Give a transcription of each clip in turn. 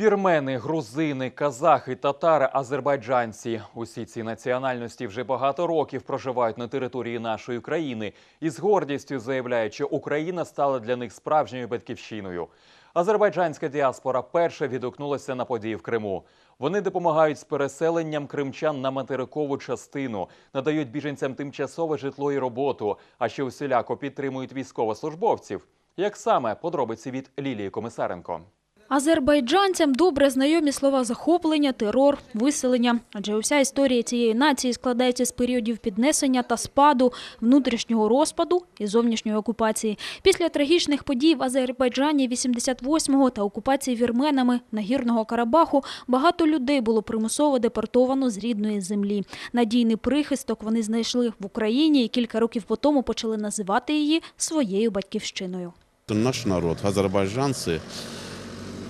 Вірмени, грузини, казахи, татари, азербайджанці – усі ці національності вже багато років проживають на території нашої країни і з гордістю заявляють, що Україна стала для них справжньою батьківщиною. Азербайджанська діаспора перша відгукнулася на події в Криму. Вони допомагають з переселенням кримчан на материкову частину, надають біженцям тимчасове житло і роботу, а ще усіляко підтримують військовослужбовців. Як саме подробиці від Лілії Комисаренко. Азербайджанцям добре знайомі слова захоплення, терор, виселення. Адже уся історія цієї нації складається з періодів піднесення та спаду, внутрішнього розпаду і зовнішньої окупації. Після трагічних подій в Азербайджані 88-го та окупації вірменами Нагірного Карабаху багато людей було примусово депортовано з рідної землі. Надійний прихисток вони знайшли в Україні і кілька років по тому почали називати її своєю батьківщиною. Наш народ, азербайджанцы,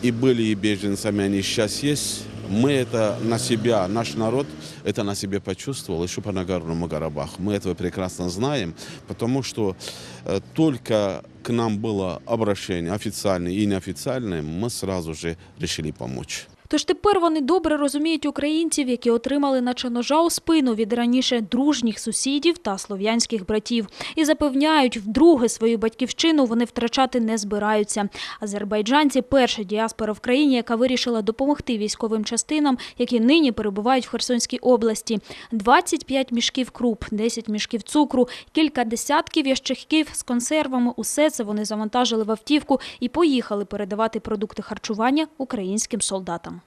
и были и беженцами, они сейчас есть. Мы это на себя, наш народ это на себе почувствовал еще по Нагорному Карабаху. Мы этого прекрасно знаем, потому что э, только к нам было обращение официальное и неофициальное, мы сразу же решили помочь. Тож тепер вони добре розуміють українців, які отримали наче ножа у спину від раніше дружніх сусідів та слов'янських братів. І запевняють, вдруге свою батьківщину вони втрачати не збираються. Азербайджанці – перша діаспора в країні, яка вирішила допомогти військовим частинам, які нині перебувають в Херсонській області. 25 мішків круп, 10 мішків цукру, кілька десятків ящиків з консервами. Усе це вони завантажили в автівку і поїхали передавати продукти харчування українським солдатам.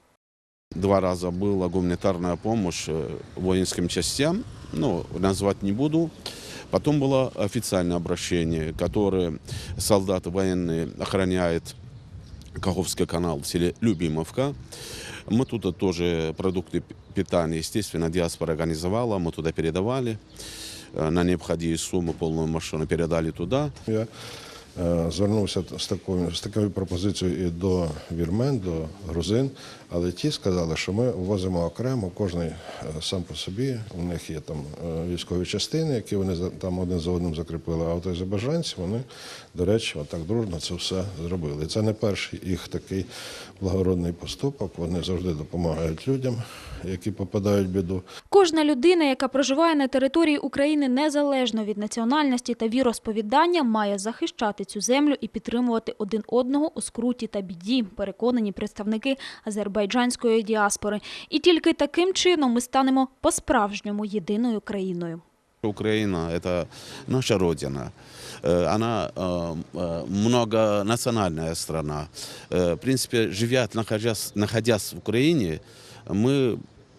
Два раза была гуманитарная помощь э, воинским частям, ну, назвать не буду. Потом было официальное обращение, которое солдаты военные охраняют Каховский канал в селе Любимовка. Мы туда тоже продукты п- питания, естественно, диаспора организовала, мы туда передавали. Э, На необходимые суммы полную машину передали туда. Я е, звернувся з такою, з такою пропозицією і до вірмен, до грузин, але ті сказали, що ми ввозимо окремо, кожен е, сам по собі. У них є там е, військові частини, які вони там один за одним закріпили. А от азербайджанці, вони, до речі, отак дружно це все зробили. Це не перший їх такий благородний поступок. Вони завжди допомагають людям, які попадають в біду. Кожна людина, яка проживає на території України незалежно від національності та віросповідання, має захищати цю землю і підтримувати один одного у скруті та біді, переконані представники азербайджанської діаспори. І тільки таким чином ми станемо по-справжньому єдиною країною. Украина – это наша родина. Э, Она э, э, многонациональная страна. Э, В принципе, живя, находясь, находясь в Украине, мы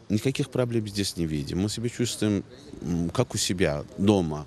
никаких проблем здесь не видим. Мы себя чувствуем м, как у себя дома.